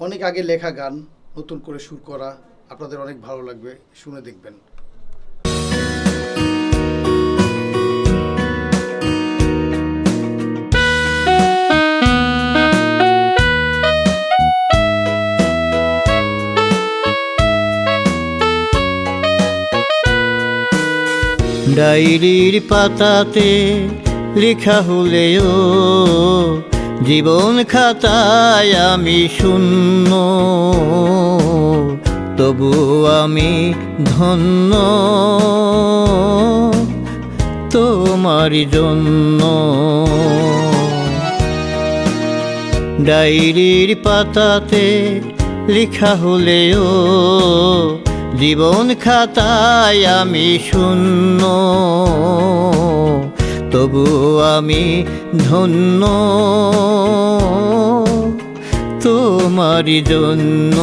অনেক আগে লেখা গান নতুন করে সুর করা আপনাদের অনেক ভালো লাগবে, শুনে দেখবেন। ডায়েরির পাতাতে লেখা হলেও জীবন খাতায় আমি শূন্য, তবু আমি ধন্য। তোমার জন্য ডায়েরির পাতাতে লেখা হলেও জীবন খাতায় আমি শূন্য। তবু আমি ধন্য। তোমার জন্য।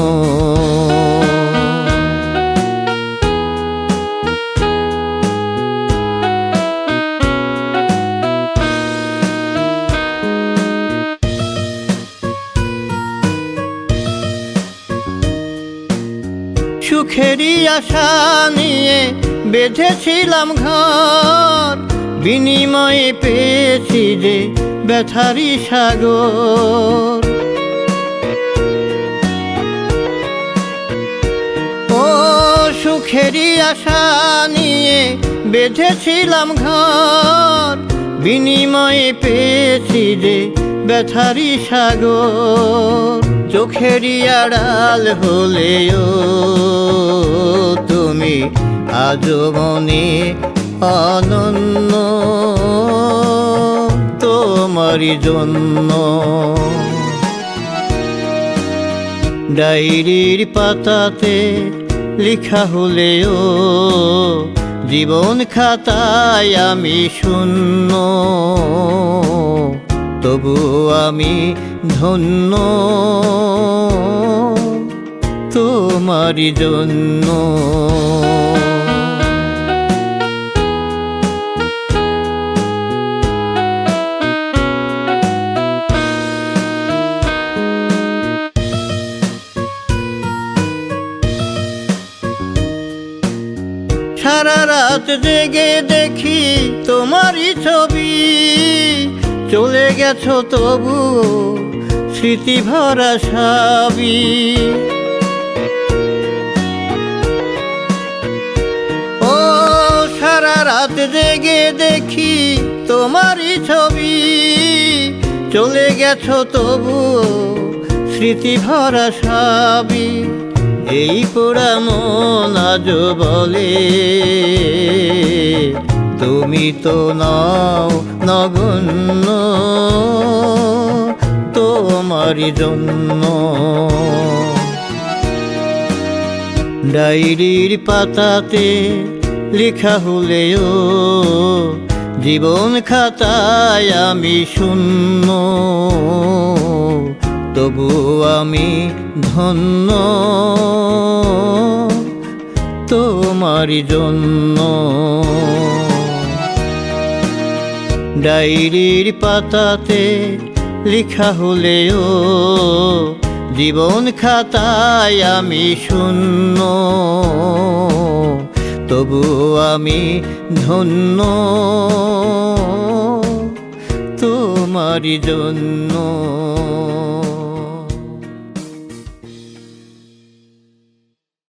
সুখেরই আশা নিয়ে বেঁধেছিলাম ঘর। বিনিময়ে পেয়েছি যে ব্যথারি সাগর। ও সুখেরই আশা নিয়ে বেঁধেছিলাম ঘর, বিনিময়ে পেয়েছি যে ব্যথারি সাগর। চোখেরই আড়াল হলেও তুমি আজও মনে অনন্য তোমারই জন্য। ডায়েরির পাতাতে লিখা হলেও জীবন খাতায় আমি শূন্য। তবু আমি ধন্য তোমারই জন্য। সারা রাত জেগে দেখি তোমারই ছবি। চলে গেছো তবু স্মৃতি ভরা সাবি। ও, সারা রাত জেগে দেখি তোমারই ছবি। চলে গেছো তবু স্মৃতি ভরা সাবি। এই পোড়া মন আজ বলে, তুমি তো নাও নগণ্য, তোমারই জন্য। ডায়েরির পাতাতে লেখা হলেও জীবন খাতায় আমি শূন্য। তবু আমি ধন্য। তোমারই জন্য। ডায়েরির পাতাতে লেখা হলেও জীবন খাতায় আমি শূন্য। তবু আমি ধন্য। তোমারই জন্য।